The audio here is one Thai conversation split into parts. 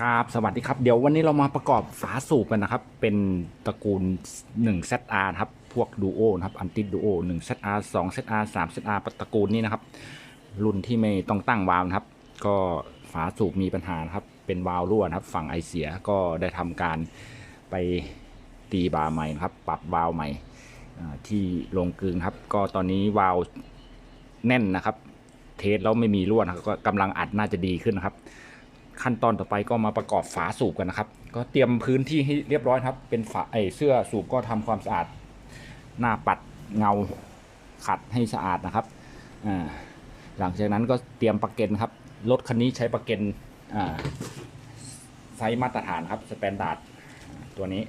ครับสวัสดีครับ เดี๋ยววันนี้เรามาประกอบฝาสูบกันนะครับ เป็นตระกูล 1 ZR ครับ พวกดูโอนะครับ อันติดดูโอ 1 ZR 2 ZR 3 ZR ตระกูลนี้นะครับ รุ่นที่ไม่ต้องตั้งวาล์วนะครับ ก็ฝาสูบมีปัญหาครับ เป็นวาล์วรั่วนะครับ ฝั่งไอเสียก็ได้ทำการไปตีบาร์ใหม่นะครับ ปรับวาล์วใหม่ที่ลงกลึงครับ ก็ตอนนี้วาล์วแน่นนะครับ เทสแล้วไม่มีรั่วนะครับก็กำลังอัดน่าจะดีขึ้นนะครับ ขั้นตอนต่อไปก็มาประกอบฝาสูบกันนะครับ ก็เตรียมพื้นที่ให้เรียบร้อยครับ เป็นฝาไอเสื้อสูบก็ทำความสะอาด หน้าปัดเงาขัดให้สะอาดนะครับหลังจากนั้นก็เตรียมประเก็นครับรถคันนี้ใช้ประเก็นไซส์มาตรฐานครับสแตนดาร์ดตัวนี้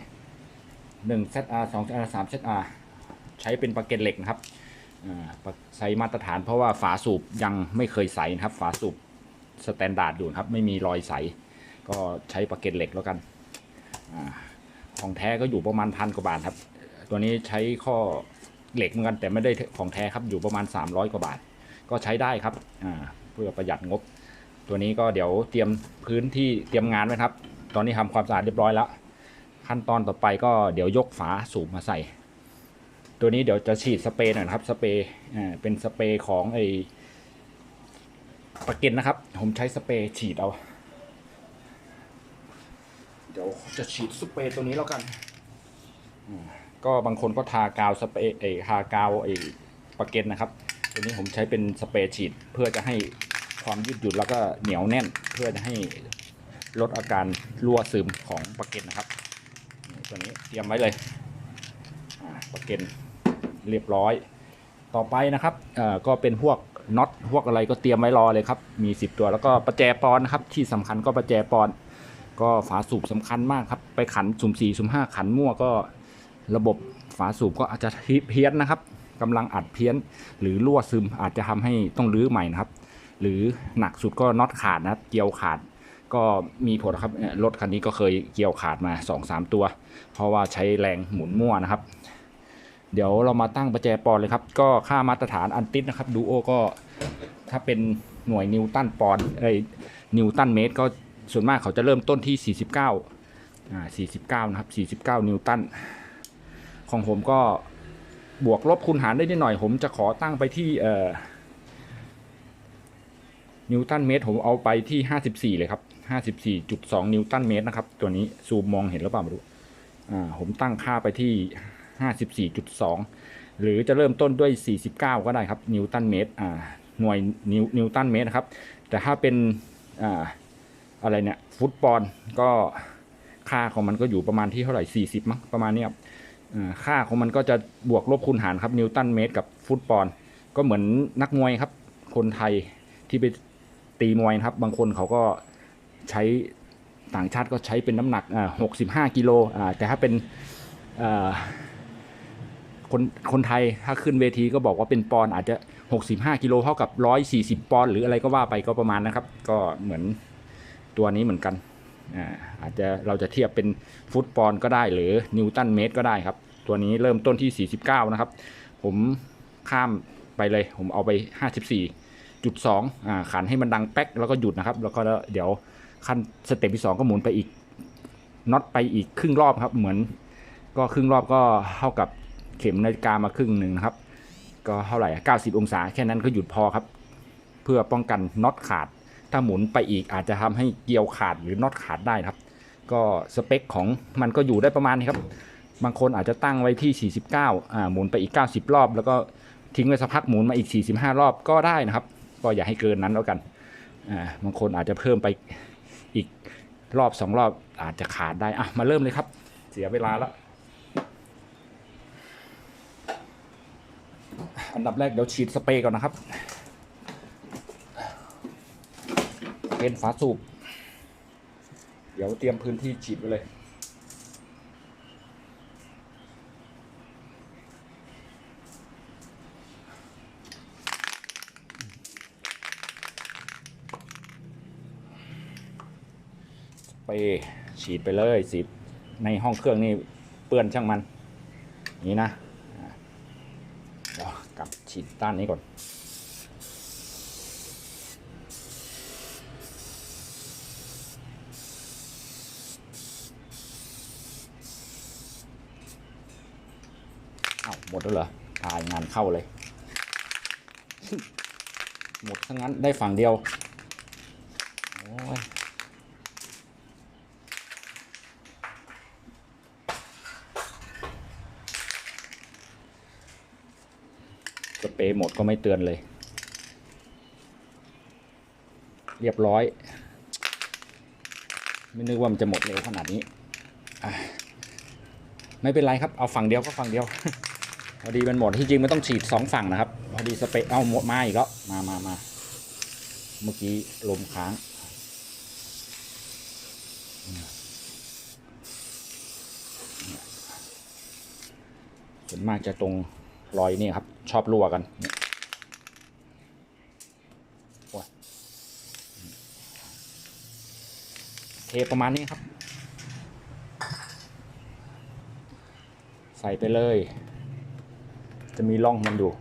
1 ZR 2 ZR 3 ZR ใช้เป็นประเก็นเหล็กนะครับอ่าไซส์มาตรฐานเพราะว่าฝาสูบยังไม่เคยใส่นะครับ ฝาสูบ สแตนดาร์ดอยู่ครับ ไม่มีรอยใส ก็ใช้ประเก็นเหล็กแล้วกันอของแท้ก็อยู่ประมาณพันกว่าบาทครับ ตัวนี้ใช้ข้อเหล็กเหมือนกันแต่ไม่ได้ของแท้ครับอยู่ประมาณ 300 กว่าบาท ก็ใช้ได้ครับเพื่อประหยัดงบ ตัวนี้ก็เดี๋ยวเตรียมพื้นที่เตรียมงานไว้ครับ ตอนนี้ทำความสะอาดเรียบร้อยแล้ว ขั้นตอนต่อไปก็เดี๋ยวยกฝาสูบมาใส่ ตัวนี้เดี๋ยวจะฉีดสเปรย์หน่อยนะครับสเปรย์เป็นสเปรย์ของไอ ประเก็นนะครับ ผมใช้สเปรย์ฉีดเอา เดี๋ยวจะฉีดสเปรย์ตัวนี้แล้วกัน ก็บางคนก็ทากาวสเปรย์ไอทากาวไอประเก็นนะครับ ตัวนี้ผมใช้เป็นสเปรย์ฉีด เพื่อจะให้ความยืดหยุ่นแล้วก็เหนียวแน่น เพื่อจะให้ลดอาการรั่วซึมของประเก็นนะครับ ตัวนี้เตรียมไว้เลยอ่าปะเก็นเรียบร้อย ต่อไปนะครับก็เป็นพวก น็อตพวกอะไรก็เตรียมไว้รอเลยครับ มี 10 ตัวแล้วก็ประแจปอนนะครับ ที่สำคัญก็ประแจปอน ก็ฝาสูบสำคัญมากครับ ไปขันสุ่ม4สุ่ม5ขันมั่วก็ระบบฝาสูบก็อาจจะเพี้ยนนะครับกำลังอัดเพี้ยน หรือรั่วซึมอาจจะทำให้ต้องรื้อใหม่นะครับ หรือหนักสุดก็น็อตขาดนะเกลียวขาดก็มีผลครับรถคันนี้ก็เคยเกี่ยวขาดมา 2-3 ตัว เพราะว่าใช้แรงหมุนมั่วนะครับ เดี๋ยวเรามาตั้งประแจปอนด์เลยครับ ก็ค่ามาตรฐานอันติดนะครับดูโอก็ถ้าเป็นหน่วยนิวตันปอนด์เอ้ยนิวตันเมตรก็ส่วนมากเขาจะเริ่มต้นที่ 49อ่า49 นะครับ 49 นิวตัน ของผมก็บวกลบคูณหารได้นิดหน่อย ผมจะขอตั้งไปที่เอ่อนิวตันเมตรผมเอาไปที่ 54 เลยครับ 54.2 นิวตันเมตรนะครับ ตัวนี้ซูมมองเห็นหรือเปล่าไม่รู้อ่าผมตั้งค่าไปที่ 54.2 หรือจะเริ่มต้นด้วย 49 ก็ได้ครับนิวตันเมตรอ่าหน่วยนิวนิวตันเมตรนะครับ แต่ถ้าเป็นอ่าอะไรเนี่ยฟุตบอลก็ค่าของมันก็อยู่ประมาณที่เท่าไหร่ 40 มั้งประมาณนี้ครับอ่าค่าของมันก็จะบวกลบคูณหารครับนิวตันเมตรกับฟุตบอลก็เหมือนนักมวยครับ คนไทยที่ไปตีมวยครับ บางคนเขาก็ใช้ต่างชาติก็ใช้เป็นน้ำหนักอ่า65 กิโลอ่าแต่ถ้าเป็นอ่า คนคนไทยถ้าขึ้นเวทีก็บอกว่าเป็นปอนอาจจะ 65 กิโลเท่ากับ 140 ปอนหรืออะไรก็ว่าไปก็ประมาณนะครับ ก็เหมือนตัวนี้เหมือนกันอ่าอาจจะเราจะเทียบเป็นฟุตปอนก็ได้หรือนิวตันเมตรก็ได้ครับ ตัวนี้เริ่มต้นที่ 49 นะครับ ผมข้ามไปเลย ผมเอาไป 54.2อ่าขันให้มันดังแป๊กแล้วก็หยุดนะครับ แล้วก็เดี๋ยวขั้นสเต็ปที่ 2 ก็หมุนไปอีกน็อตไปอีกครึ่งรอบครับ เหมือนก็ครึ่งรอบก็เท่ากับ เข็มนาฬิกามาครึ่งหนึ่งนะครับ ก็เท่าไหร่ 90 องศา แค่นั้นก็หยุดพอครับ เพื่อป้องกันน็อตขาด ถ้าหมุนไปอีกอาจจะทำให้เกลียวขาดหรือน็อตขาดได้ครับ ก็สเปคของมันก็อยู่ได้ประมาณนี้ครับ บางคนอาจจะตั้งไว้ที่ 49 อ่า หมุนไปอีก 90 รอบ แล้วก็ทิ้งไว้สักพักหมุนมาอีก 45 รอบก็ได้นะครับ ก็อย่าให้เกินนั้นแล้วกัน อ่า บางคนอาจจะเพิ่มไปอีกรอบสองรอบอาจจะขาดได้ อะ มาเริ่มเลยครับ เสียเวลาแล้ว อันดับแรกเดี๋ยวฉีดสเปรย์ก่อนนะครับ เป็นฝาสูบ เดี๋ยวเตรียมพื้นที่ฉีดไว้เลยสเปรย์ฉีดไปเลยสิในห้องเครื่องนี่เปื้อนช่างมัน นี่นะ กับฉีดด้านนี้ก่อน เอาหมดแล้วเหรอถ่ายงานเข้าเลย หมดทั้งนั้นได้ฝั่งเดียว ก็ไม่เตือนเลย เรียบร้อย ไม่นึกว่ามันจะหมดเร็วขนาดนี้ไม่เป็นไรครับ เอาฝั่งเดียวก็ฝั่งเดียว พอดีมันหมดที่จริงมันต้องฉีดสองฝั่งนะครับ พอดีสเปรย์เอาหมดมาอีกแล้วมามามาเมื่อกี้ลมค้าง ส่วนมากจะตรงรอยนี่ครับ ชอบรั่วกันเนี่ยโอ้ย เทประมาณนี้ครับ ใส่ไปเลย จะมีร่องมันอยู่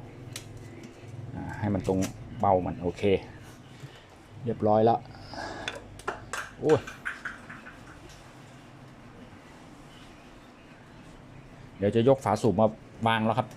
ให้มันตรงเบามันโอเค เรียบร้อยแล้วโอ้ยเดี๋ยวจะยกฝาสูบมาวางแล้วครับ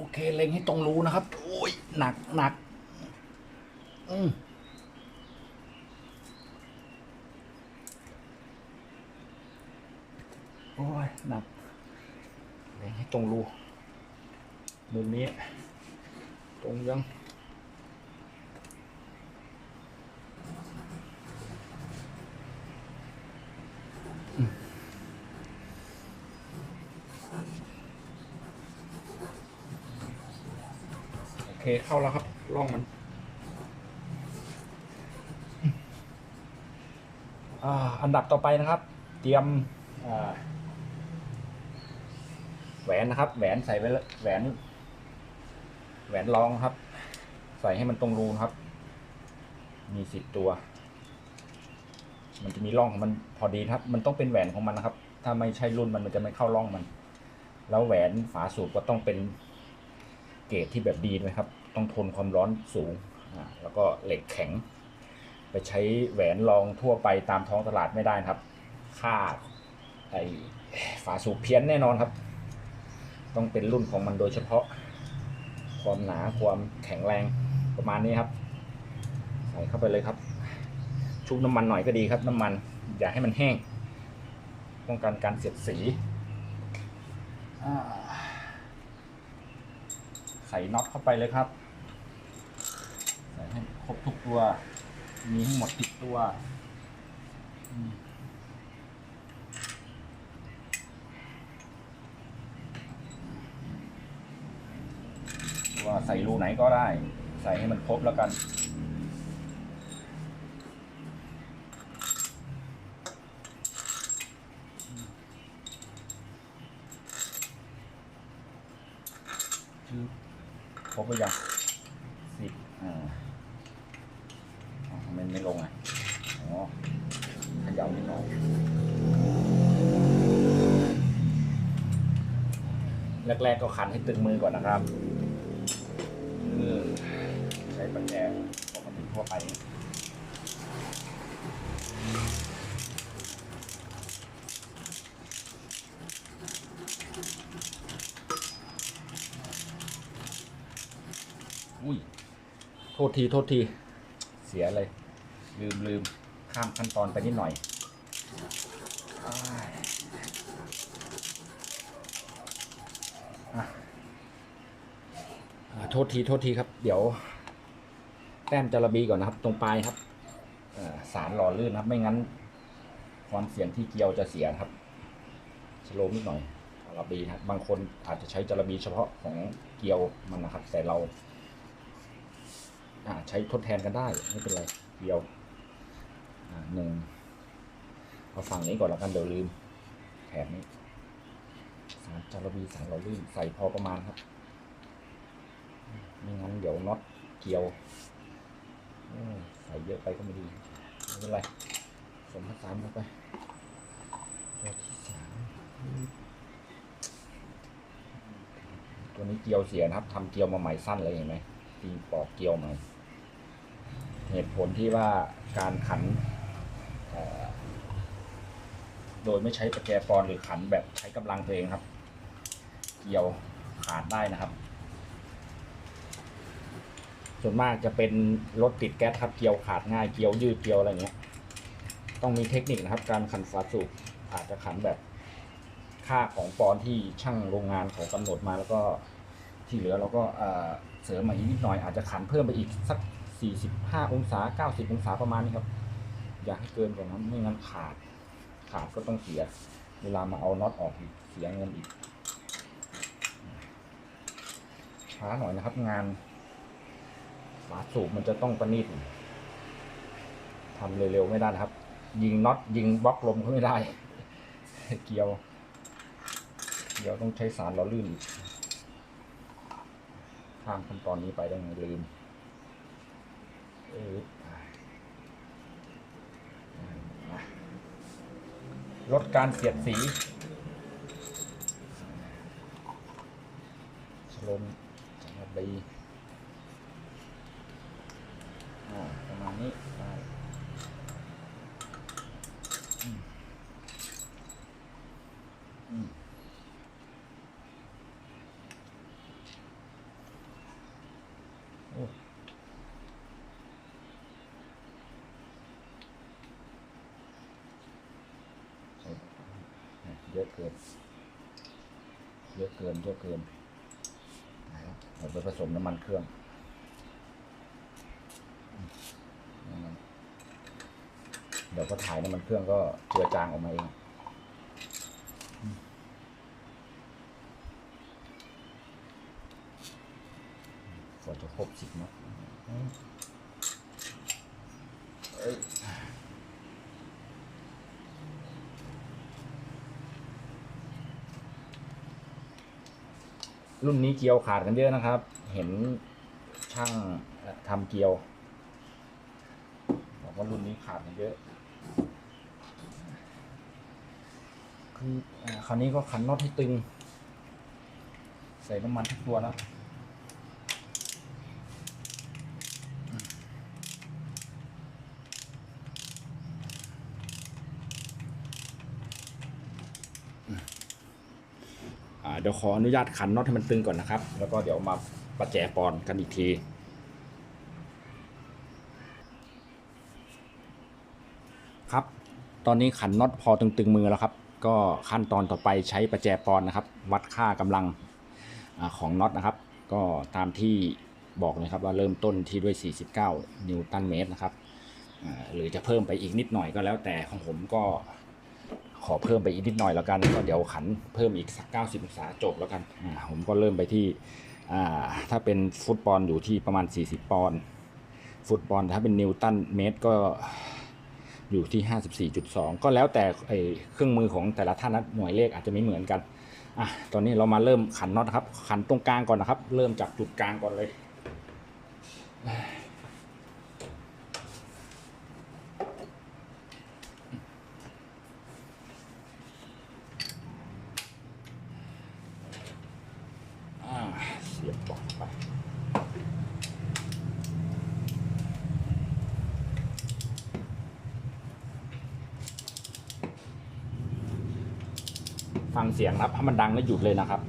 โอเค เล็งให้ตรงรูนะครับ โอ้ย หนักหนัก อืมโอ้ย หนัก เล็งให้ตรงรูมุมนี้ ตรงยัง เคเข้าแล้วครับร่องมันอันดับต่อไปนะครับ เตรียมแหวนนะครับ แหวนใส่ไว้แล้วแหวน แหวนรองครับ ใส่ให้มันตรงรูนครับ มีสิบตัว มันจะมีร่องของมันพอดีครับ มันต้องเป็นแหวนของมันนะครับ ถ้าไม่ใช่รุ่นมันมันจะไม่เข้าร่องมัน แล้วแหวนฝาสูบก็ต้องเป็นเกรดที่แบบดีนะครับ ต้องทนความร้อนสูง แล้วก็เหล็กแข็ง ไปใช้แหวนรองทั่วไปตามท้องตลาดไม่ได้นะครับ ค่าไอฝาสูบเพี้ยนแน่นอนครับ ต้องเป็นรุ่นของมันโดยเฉพาะ ความหนาความแข็งแรงประมาณนี้ครับ ใส่เข้าไปเลยครับ ชุบน้ำมันหน่อยก็ดีครับ น้ำมันอย่าให้มันแห้งป้องกันการเสียดสีอ่า ใส่น็อตเข้าไปเลยครับ ใส่ให้ครบทุกตัว มีทั้งหมดติดตัวว่าใส่รูไหนก็ได้ ใส่ให้มันครบแล้วกัน ชื่อครบหรือยังสิบอ่าอ๋อทำไมไม่ลงอะ อ๋อเขย่านิดหน่อยแรกๆก็ขันให้ ตึงมือก่อนนะครับใช้ปัจแจปกติทั่วไปอุ้ย โทษที โทษที เสียเลย ลืมลืมข้ามขั้นตอนไปนิดหน่อยอ้ายอะอ่าโท ษทีโทษทีครับ เดี๋ยว แต้มจระบีก่อนนะครับ ตรงปลายครับสารหล่อลื่นนะครับ ไม่งั้น ความเสี่ยงที่เกียวจะเสียครับสโลว์นิดหน่อยจาระบีนะครับบางคนอาจจะใช้จาระบีเฉพาะของเกียวมันนะครับ แต่เราใช้ทดแทนกันได้ไม่เป็นไรเกียวหนึ่งเอาฝั่งนี้ก่อนแล้วกันเดี๋ยวลืมแถบนี้สารจาระบีสารหล่อลื่นใส่พอประมาณครับ ไม่งั้นเดี๋ยวน็อตเกี่ยวใส่เยอะไปก็ไม่ดีไม่เป็นไรสมสานเข้าไปตัวที่สามตัวนี้เกลียวเสียนะครับทำเกลียวมาใหม่สั้นเลยเห็นไหมตีปอกเกลียวใหม่ เหตุผลที่ว่าการขัน โดยไม่ใช้ประแจปอนหรือขันแบบใช้กำลังตัวเองครับ เกลียวขาดได้นะครับ ส่วนมากจะเป็นรถติดแก๊สครับเกียวขาดง่ายเกียวยืดเกียวอะไรเงี้ย ต้องมีเทคนิคนะครับ การขันฝาสูบอาจจะขันแบบค่าของปอนที่ช่างโรงงานเขากำหนดมาแล้วก็ที่เหลือเราก็เออเสริมมาอีกนิดหน่อยอาจจะขันเพิ่มไปอีกสัก 45 องศา 90 องศาประมาณนี้ครับ อย่าให้เกินกว่านั้นไม่งั้นขาด ขาดก็ต้องเสีย เวลามาเอาน็อตออกอีกเสียเงินอีกช้าหน่อยนะครับงาน ฝาสูบมันจะต้องประณีตทำเร็วๆไม่ได้นะครับ ยิงน็อตยิงบล็อกลมก็ไม่ได้ เกียว เดี๋ยวต้องใช้สารหล่อลื่นอีกข้ามขั้นตอนนี้ไปได้ไงลืมเออลดการเสียดสีชโลมจังหวัดดี อ่าประมาณ นี้ได้อืมอืมโอ้เยอะเกิน เยอะเกิน เยอะเกินนะครับเราไปผสมน้ำมันเครื่อง เดี๋ยวก็ถ่ายน้ำมันเครื่องก็เจือจางออกมาเองกว่าจะครบสิบนะอืมเอ้ยรุ่นนี้เกียวขาดกันเยอะนะครับ เห็นช่างทำเกียวบอกว่ารุ่นนี้ขาดกันเยอะ คราวนี้ก็ขันน็อตให้ตึง ใส่น้ำมันทุกตัวแล้วเดี๋ยวขออนุญาตขันน็อตให้มันตึงก่อนนะครับ แล้วก็เดี๋ยวมาประแจปอนกันอีกทีครับ ตอนนี้ขันน็อตพอตึงๆมือแล้วครับ ก็ขั้นตอนต่อไปใช้ประแจปอนนะครับ วัดค่ากำลังอของน็อตนะครับ ก็ตามที่บอกเลยครับว่าเริ่มต้นที่ด้วย 49 นิวตันเมตรนะครับหรือจะเพิ่มไปอีกนิดหน่อยก็แล้วแต่ของผมก็ขอเพิ่มไปอีกนิดหน่อยแล้วกันก็เดี๋ยวขันเพิ่มอีกสัก 90องศาจบแล้วกันผมก็เริ่มไปที่ถ้าเป็นฟุตบอลอยู่ที่ประมาณ 40 ปอนด์ฟุตบอลถ้าเป็นนิวตันเมตรก็ อยู่ที่ 54.2 ก็แล้วแต่เครื่องมือของแต่ละท่านนะหน่วยเลขอาจจะไม่เหมือนกันอะตอนนี้เรามาเริ่มขันน็อตครับ ขันตรงกลางก่อนนะครับ เริ่มจากจุดกลางก่อนเลยอ่าเสียบปอกไป ฟังเสียงนะครับให้มันดังแล้วหยุดเลยนะครับ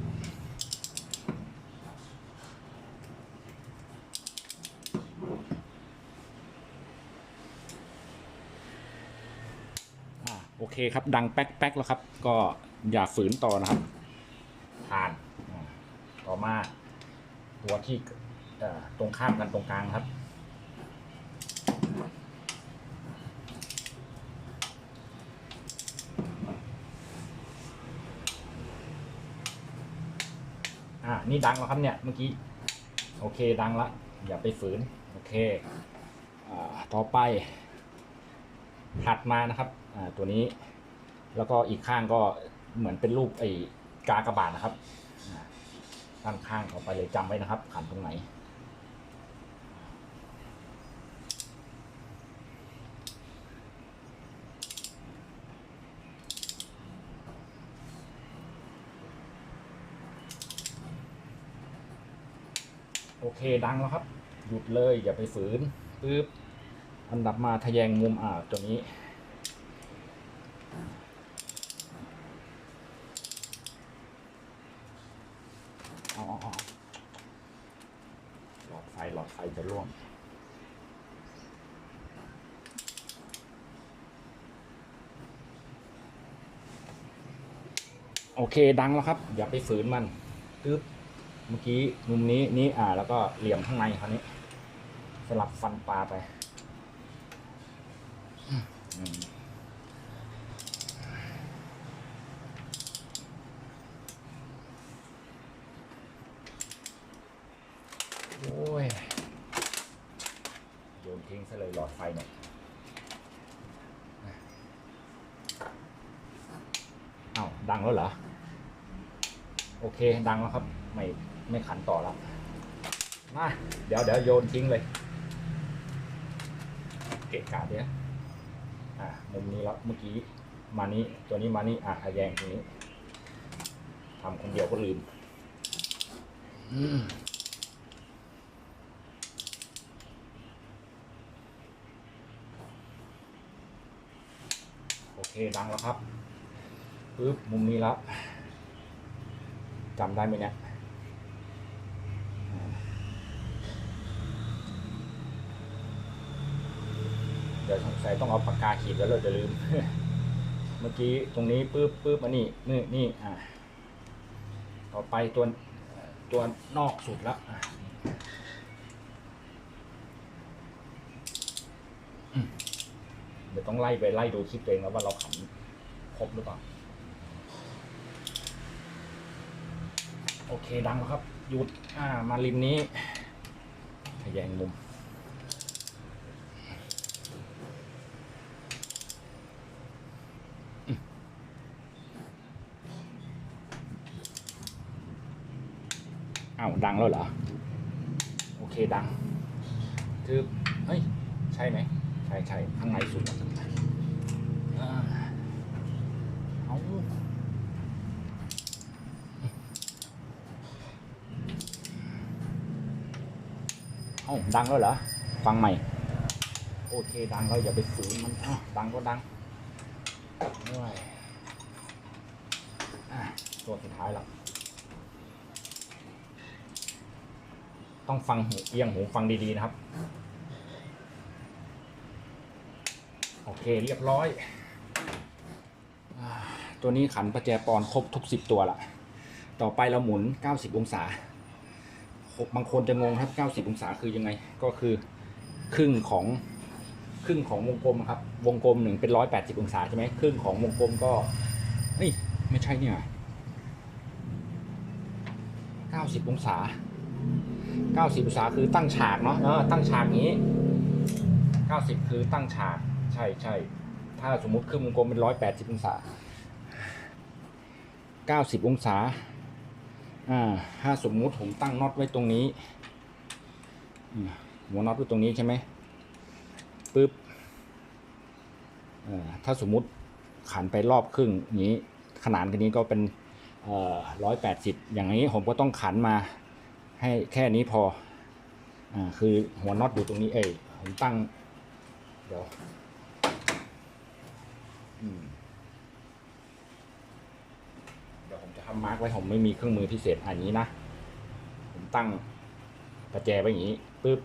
โอเคครับ ดังแป๊กแป๊กแล้วครับ ก็อย่าฝืนต่อนะครับผ่านต่อมาตัวที่ตรงข้ามกันตรงกลางครับ นี่ดังแล้วครับเนี่ยเมื่อกี้โอเคดังละอย่าไปฝืนโอเคอต่อไปถัดมานะครับตัวนี้ แล้วก็อีกข้างก็เหมือนเป็นรูปไอ้กากระบาดนะครับด้านข้างออกไปเลยจำไว้นะครับขันตรงไหน เคดังแล้วครับ หยุดเลยอย่าไปฝืนปึ๊บอันดับมาทะแยงมุมอ่าตัวนี้ เอาเอหลอดไฟหลอดไฟจะร่วงโอเคดังแล้วครับ อย่าไปฝืนมันปึ๊บ เมื่อกี้มุมนี้นี่อ่า แล้วก็เหลี่ยมข้างในคราวนี้ สลับฟันปลาไปอืมโอ้ยโยนทิ้งซะเลยหลอดไฟเนี่ยเอ้าดังแล้วเหรอ โอเค ดังแล้วครับ ไม่ขันต่อแล้วมาเดี๋ยวเดี๋ยวโยนทิ้งเลยเกะกะเนี้ยอ่ามุมนี้แล้วเมื่อกี้มานี้ตัวนี้มานี้อะแยงตรงนี้ทำคนเดียวก็ลืมอืมโอเคดังแล้วครับปึ๊บมุมนี้แล้วจำได้ไหมเนี่ยอ่า สงสัยต้องเอาปากกาขีดแล้วเราจะลืม เมื่อกี้ตรงนี้ปื๊บปื๊บมานี่นี่นี่อ่าต่อไปตัวตัวนอกสุดแล้วอะเดี๋ยวต้องไล่ไปไล่ดูคลิปเองแล้วว่าเราขันครบหรือเปล่า โอเคดังแล้วครับ หยุดอ่ามาริมนี้ทะแยงมุม ดังแล้วเหรอ โอเคดังคือเฮ้ย ใช่ไหม ใช่ใช่ข้างในสุดเอาเอาดังแล้วเหรอ ฟังใหม่ โอเค ดังแล้วอย่าไปฝืนมันอ้าดังก็ดังด้วยตัวสุดท้ายแล้ว ต้องฟังหูเอียงหูฟังดีๆนะครับ โอเคเรียบร้อย ตัวนี้ขันประแจปอนครบทุกสิบตัวละ ต่อไปเราหมุน 90 องศา บางคนจะงงครับ 90 องศาคือยังไง ก็คือครึ่งของครึ่งของวงกลมครับ วงกลมหนึ่งเป็น 180 องศาใช่ไหมครึ่งของวงกลมก็เอ้ยไม่ใช่เนี่ย90 องศา 90องศาคือตั้งฉากเนาะเออตั้งฉากนี้ 90 คือตั้งฉาก ใช่ใช่ถ้าสมมุติครึ่งวงกลมเป็น 180 องศา 90 องศาอ่าถ้าสมมุติผมตั้งน็อตไว้ตรงนี้หัวน็อตไว้ตรงนี้ใช่ไหมปึ๊บอ่อถ้าสมมุติขันไปรอบครึ่งนี้ ขนาดกันนี้ก็เป็นร้อยแปดสิบอย่างนี้ผมก็ต้องขันมา ให้แค่นี้พอ อ่า คือหัวน็อตอยู่ตรงนี้เอ้ยผมตั้ง เดี๋ยวเดี๋ยวผมจะทำมาร์กไว้ผมไม่มีเครื่องมือพิเศษอันนี้นะ ผมตั้งประแจไว้อย่างนี้ปุ๊บ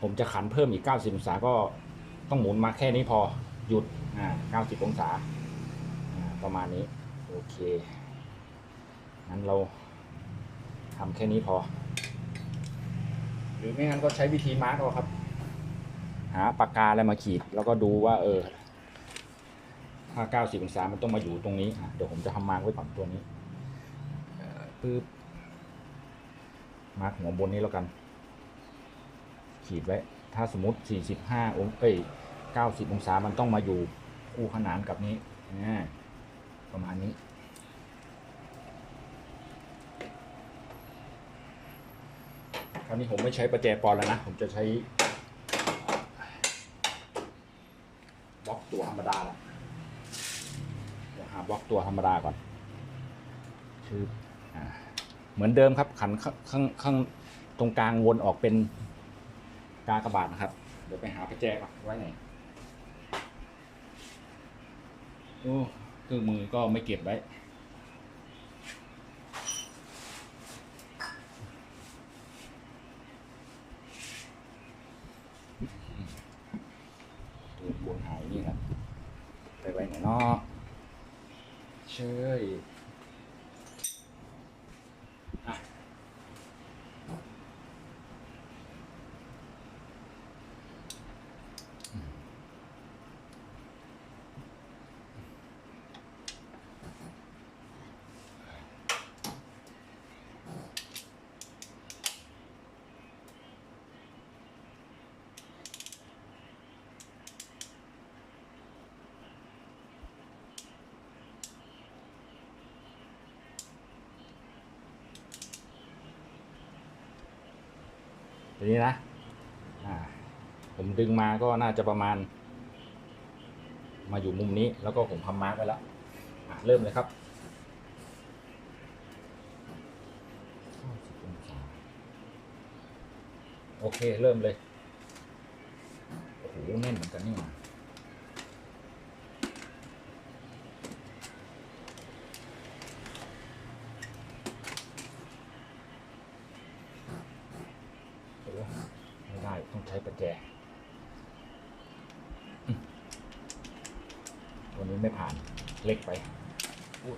ผมจะขันเพิ่มอีก 90 องศาก็ต้องหมุนมาแค่นี้พอ หยุด อ่า 90 องศา อ่า ประมาณนี้ โอเค งั้นเรา ทำแค่นี้พอ หรือไม่งั้นก็ใช้วิธีมาร์กเอาครับ หาปากกาอะไรมาขีด แล้วก็ดูว่า เออถ้า90องศามันต้องมาอยู่ตรงนี้อะเดี๋ยวผมจะทำมาร์กไว้ก่อนตัวนี้เอ่อปึ๊บมาร์กหัวบนนี้แล้วกัน ขีดไว้ ถ้าสมมติ45องศาเอ้ย90องศามันต้องมาอยู่คู่ขนานกับนี้อ่าประมาณนี้ ราวนี้ผมไม่ใช้ประแจปอนแล้วนะ ผมจะใช้บล็อกตัวธรรมดาละเดี๋ยวหาบล็อกตัวธรรมดาก่อนคืออเหมือนเดิมครับขันข้างข้างตรงกลางวนออกเป็นกากระบาดนะครับ เดี๋ยวไปหาประแจก่อนไว้ไหนโอ้เครื่องมือก็ไม่เก็บไว้บนหายนี่ครับ ไปไว้ไหนเนาะเชยอะ ตัวนี้นะผมดึงมาก็น่าจะประมาณ มาอยู่มุมนี้แล้วก็ผมทำมาร์กไว้แล้วเริ่มเลยครับโอเค เริ่มเลย โอ้โห แน่นเหมือนกันนี่หว่าโอ้โหไม่ได้ ต้องใช้ประแจอืมตัวนี้ไม่ผ่าน เล็กไปอุ๊ย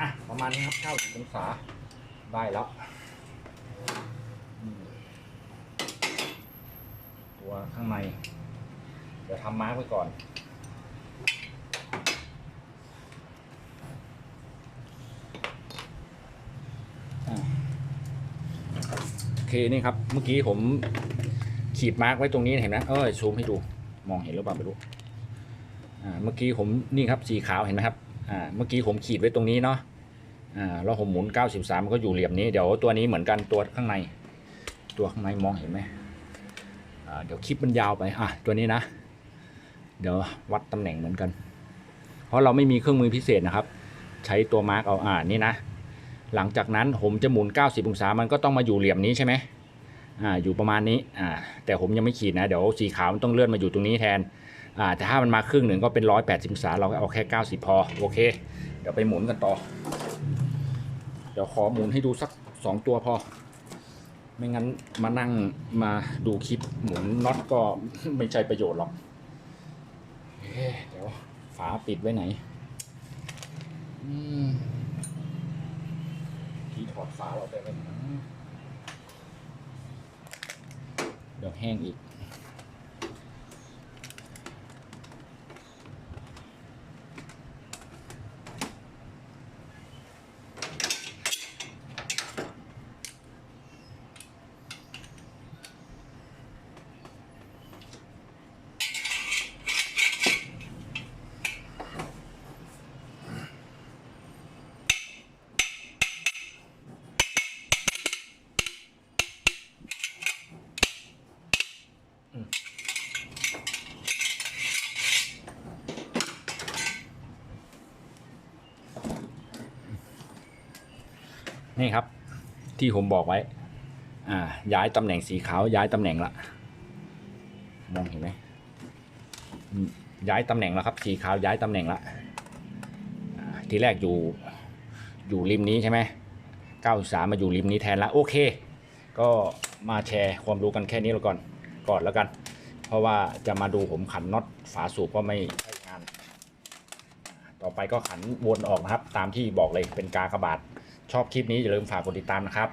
อะ ประ มาณนี้ครับเก้าสิบองศาได้แล้วตัวข้างใน เดี๋ยวทำมาร์กไว้ก่อน โอเคนี่ครับ เมื่อกี้ผมขีดมาร์กไว้ตรงนี้เห็นไหมเออซูมให้ดู มองเห็นหรือเปล่าไม่รู้ อ่า เมื่อกี้ผมนี่ครับสีขาวเห็นไหมครับ อ่า เมื่อกี้ผมขีดไว้ตรงนี้เนาะ อ่าแล้วผมหมุน 93 มันก็อยู่เหลี่ยมนี้ เดี๋ยวตัวนี้เหมือนกันตัวข้างใน ตัวข้างในมองเห็นไหมอ่าเดี๋ยวคลิปมันยาวไปอะตัวนี้นะ เดี๋ยววัดตำแหน่งเหมือนกัน เพราะเราไม่มีเครื่องมือพิเศษนะครับ ใช้ตัวมาร์กเอาอ่านี่นะ หลังจากนั้นผมจะหมุน 90 องศา มันก็ต้องมาอยู่เหลี่ยมนี้ใช่ไหมอ่าอยู่ประมาณนี้อ่าแต่ผมยังไม่ขีดนะ เดี๋ยวสีขาวมันต้องเลื่อนมาอยู่ตรงนี้แทนอ่าแต่ถ้ามันมาครึ่งหนึ่งก็เป็น 180 องศา เราก็เอาแค่ 90 พอ โอเค เดี๋ยวไปหมุนกันต่อ เดี๋ยวขอหมุนให้ดูสักสองตัวพอ ไม่งั้นมานั่งมาดูคลิปหมุนน็อตก็ไม่ใช่ประโยชน์หรอกเอ๊เดี๋ยวฝาปิดไว้ไหนที่ถอดฝาเราไปไว้ไหนนะเดี๋ยวแห้งอีก นี่ครับ ที่ผมบอกไว้ อ่า ย้ายตำแหน่งสีขาวย้ายตำแหน่งละมองเห็นไหมย้ายตำแหน่งแล้วครับ สีขาวย้ายตำแหน่งละทีแรกอยู่อยู่ริมนี้ใช่ไหม93มาอยู่ริมนี้แทนละโอเค ก็มาแชร์ความรู้กันแค่นี้แล้วก่อนก่อนแล้วกัน เพราะว่าจะมาดูผมขันน็อตฝาสูบก็ไม่ใช่งาน ต่อไปก็ขันวนออกนะครับ ตามที่บอกเลยเป็นกากระบาท ชอบคลิปนี้อย่าลืมฝากกดติดตามนะครับ